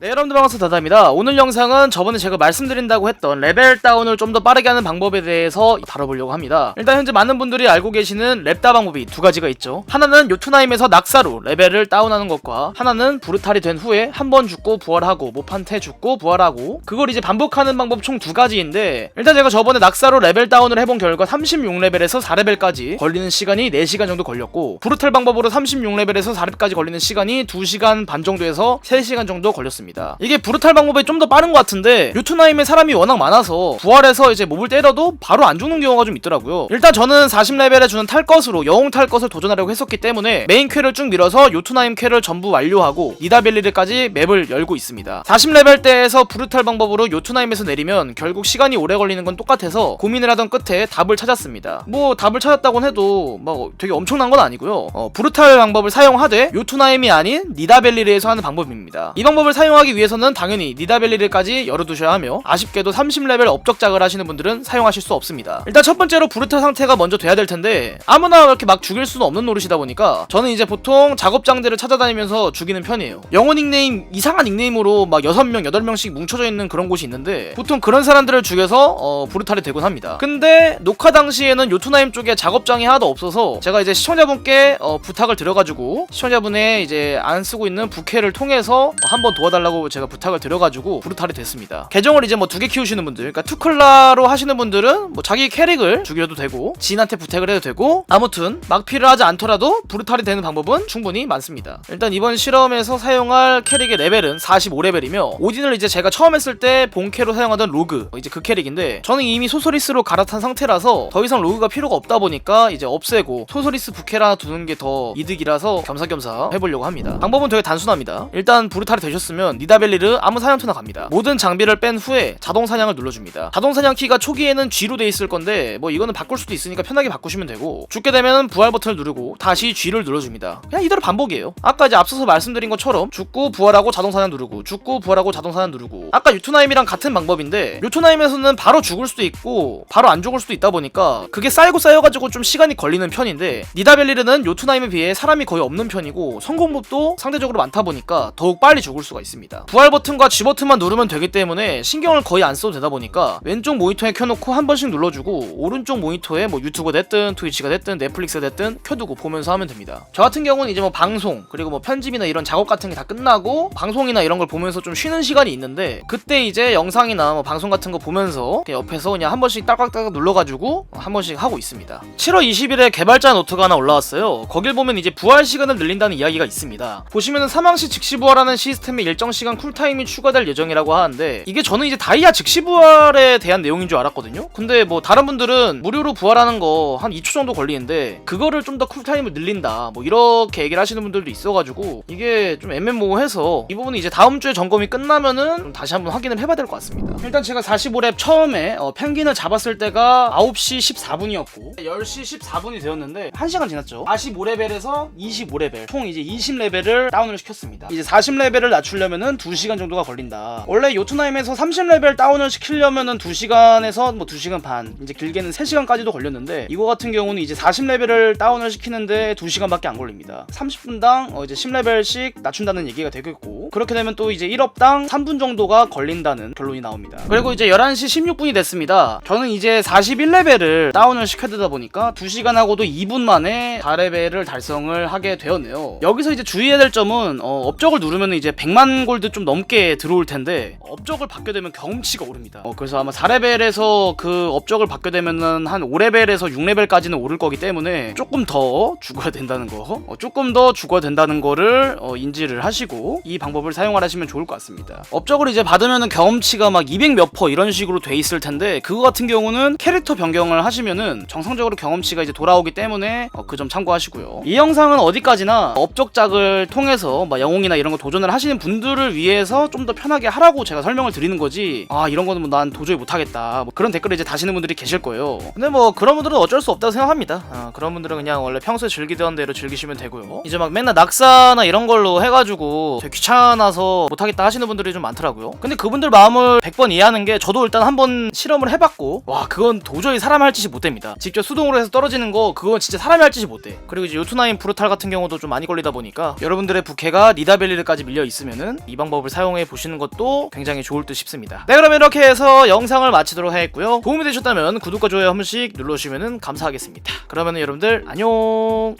네, 여러분들 반갑습니다. 다다입니다. 오늘 영상은 저번에 제가 말씀드린다고 했던 레벨 다운을 좀 더 빠르게 하는 방법에 대해서 다뤄보려고 합니다. 일단 현재 많은 분들이 알고 계시는 랩다 방법이 두 가지가 있죠. 하나는 요투나임에서 낙사로 레벨을 다운하는 것과 하나는 브루탈이 된 후에 한 번 죽고 부활하고 모판테 죽고 부활하고 그걸 이제 반복하는 방법 총 두 가지인데 일단 제가 저번에 낙사로 레벨 다운을 해본 결과 36레벨에서 4레벨까지 걸리는 시간이 4시간 정도 걸렸고 브루탈 방법으로 36레벨에서 4레벨까지 걸리는 시간이 2시간 반 정도에서 3시간 정도 걸렸습니다. 이게 브루탈 방법이 좀 더 빠른 것 같은데 요투나임에 사람이 워낙 많아서 부활해서 이제 몹을 때려도 바로 안 죽는 경우가 좀 있더라고요. 일단 저는 40레벨에 주는 탈것으로 영웅 탈것을 도전하려고 했었기 때문에 메인 퀘를 쭉 밀어서 요투나임 퀘를 전부 완료하고 니다벨리르까지 맵을 열고 있습니다. 40레벨 때에서 브루탈 방법으로 요투나임에서 내리면 결국 시간이 오래 걸리는 건 똑같아서 고민을 하던 끝에 답을 찾았습니다. 뭐 답을 찾았다곤 해도 뭐 되게 엄청난 건 아니고요. 어, 브루탈 방법을 사용하되 요투나임이 아닌 니다벨리르에서 하는 방법입니다. 이 방법을 사용 하기 위해서는 당연히 니다벨리르까지 열어두셔야 하며 아쉽게도 30레벨 업적작을 하시는 분들은 사용하실 수 없습니다. 일단 첫 번째로 브루탈 상태가 먼저 돼야 될 텐데 아무나 이렇게 막 죽일 수는 없는 노릇이다 보니까 저는 이제 보통 작업장들을 찾아다니면서 죽이는 편이에요. 영어 닉네임 이상한 닉네임으로 막 6명, 8명씩 뭉쳐져 있는 그런 곳이 있는데 보통 그런 사람들을 죽여서 어, 브루탈이 되곤 합니다. 근데 녹화 당시에는 요투나임 쪽에 작업장이 하나도 없어서 제가 이제 시청자분께 어, 부탁을 드려가지고 시청자분의 이제 안 쓰고 있는 부캐를 통해서 한번 도와달라 고 제가 부탁을 드려가지고 브루탈이 됐습니다. 계정을 이제 뭐 두 개 키우시는 분들, 그러니까 투클라로 하시는 분들은 뭐 자기 캐릭을 죽여도 되고 지인한테 부탁을 해도 되고 아무튼 막피를 하지 않더라도 브루탈이 되는 방법은 충분히 많습니다. 일단 이번 실험에서 사용할 캐릭의 레벨은 45레벨이며 오딘을 이제 제가 처음 했을 때 본캐로 사용하던 로그 이제 그 캐릭인데 저는 이미 소소리스로 갈아탄 상태라서 더 이상 로그가 필요가 없다 보니까 이제 없애고 소소리스 부캐를 하나 두는 게 더 이득이라서 겸사겸사 해보려고 합니다. 방법은 되게 단순합니다. 일단 브루탈이 되셨으면 니다벨리르 아무 사냥터나 갑니다. 모든 장비를 뺀 후에 자동 사냥을 눌러줍니다. 자동 사냥 키가 초기에는 G로 돼 있을 건데 뭐 이거는 바꿀 수도 있으니까 편하게 바꾸시면 되고 죽게 되면 부활 버튼을 누르고 다시 G를 눌러줍니다. 그냥 이대로 반복이에요. 아까 이제 앞서서 말씀드린 것처럼 죽고 부활하고 자동 사냥 누르고 죽고 부활하고 자동 사냥 누르고 아까 유투나임이랑 같은 방법인데 유투나임에서는 바로 죽을 수도 있고 바로 안 죽을 수도 있다 보니까 그게 쌓이고 쌓여가지고 좀 시간이 걸리는 편인데 니다벨리르는 요투나임에 비해 사람이 거의 없는 편이고 성공법도 상대적으로 많다 보니까 더욱 빨리 죽을 수가 있습니다. 부활 버튼과 G 버튼만 누르면 되기 때문에 신경을 거의 안 써도 되다 보니까 왼쪽 모니터에 켜놓고 한 번씩 눌러주고 오른쪽 모니터에 뭐 유튜브 됐든 트위치가 됐든 넷플릭스가 됐든 켜두고 보면서 하면 됩니다. 저 같은 경우는 이제 뭐 방송 그리고 뭐 편집이나 이런 작업 같은 게 다 끝나고 방송이나 이런 걸 보면서 좀 쉬는 시간이 있는데 그때 이제 영상이나 뭐 방송 같은 거 보면서 옆에서 그냥 한 번씩 딸깍딸깍 눌러가지고 한 번씩 하고 있습니다. 7월 20일에 개발자 노트가 하나 올라왔어요. 거길 보면 이제 부활 시간을 늘린다는 이야기가 있습니다. 보시면은 사망 시 즉시 부활하는 시스템에 일정 시간 쿨타임이 추가될 예정이라고 하는데 이게 저는 이제 다이아 즉시 부활에 대한 내용인 줄 알았거든요. 근데 뭐 다른 분들은 무료로 부활하는 거 한 2초 정도 걸리는데 그거를 좀 더 쿨타임을 늘린다 뭐 이렇게 얘기를 하시는 분들도 있어가지고 이게 좀 애매모호해서 이 부분은 이제 다음 주에 점검이 끝나면은 좀 다시 한번 확인을 해봐야 될 것 같습니다. 일단 제가 45랩 처음에 어, 펭귄을 잡았을 때가 9시 14분이었고 10시 14분이 되었는데 1시간 지났죠. 45레벨에서 25레벨 총 이제 20레벨을 다운을 시켰습니다. 이제 40레벨을 낮추려면 은 2시간 정도가 걸린다. 원래 요트나임에서 30레벨 다운을 시키려면은 2시간에서 뭐 2시간 반 이제 길게는 3시간까지도 걸렸는데 이거 같은 경우는 이제 40레벨을 다운을 시키는데 2시간밖에 안 걸립니다. 30분당 어 이제 10레벨씩 낮춘다는 얘기가 되겠고 그렇게 되면 또 이제 1업당 3분 정도가 걸린다는 결론이 나옵니다. 그리고 이제 11시 16분이 됐습니다. 저는 이제 41레벨을 다운을 시켜두다 보니까 2시간 하고도 2분 만에 4레벨을 달성을 하게 되었네요. 여기서 이제 주의해야 될 점은 어, 업적을 누르면 이제 100만 골드 좀 넘게 들어올 텐데 업적을 받게 되면 경험치가 오릅니다. 어, 그래서 아마 4레벨에서 그 업적을 받게 되면은 한 5레벨에서 6레벨까지는 오를 거기 때문에 조금 더 죽어야 된다는 거, 어, 조금 더 죽어야 된다는 거를 어, 인지를 하시고 이 방법을 사용하시면 좋을 것 같습니다. 업적을 이제 받으면은 경험치가 막 200 몇 퍼 이런 식으로 돼 있을 텐데 그거 같은 경우는 캐릭터 변경을 하시면은 정상적으로 경험치가 이제 돌아오기 때문에 어, 그점 참고하시고요. 이 영상은 어디까지나 업적작을 통해서 막 영웅이나 이런 거 도전을 하시는 분들 분들을 위해서 좀 더 편하게 하라고 제가 설명을 드리는 거지. 아 이런 거는 뭐 난 도저히 못하겠다. 뭐 그런 댓글을 이제 다시는 분들이 계실 거예요. 근데 뭐 그런 분들은 어쩔 수 없다고 생각합니다. 아, 그런 분들은 그냥 원래 평소에 즐기던 대로 즐기시면 되고요. 이제 막 맨날 낙사나 이런 걸로 해가지고 되게 귀찮아서 못하겠다 하시는 분들이 좀 많더라고요. 근데 그분들 마음을 100번 이해하는 게 저도 일단 한번 실험을 해봤고 와 그건 도저히 사람이 할 짓이 못 됩니다. 직접 수동으로 해서 떨어지는 거 그건 진짜 사람이 할 짓이 못돼. 그리고 이제 요투나인 브루탈 같은 경우도 좀 많이 걸리다 보니까 여러분들의 부캐가 니다벨리르까지 밀려 있으면은 이 방법을 사용해 보시는 것도 굉장히 좋을 듯 싶습니다. 네 그럼 이렇게 해서 영상을 마치도록 하겠고요. 도움이 되셨다면 구독과 좋아요 한 번씩 눌러주시면 감사하겠습니다. 그러면 여러분들 안녕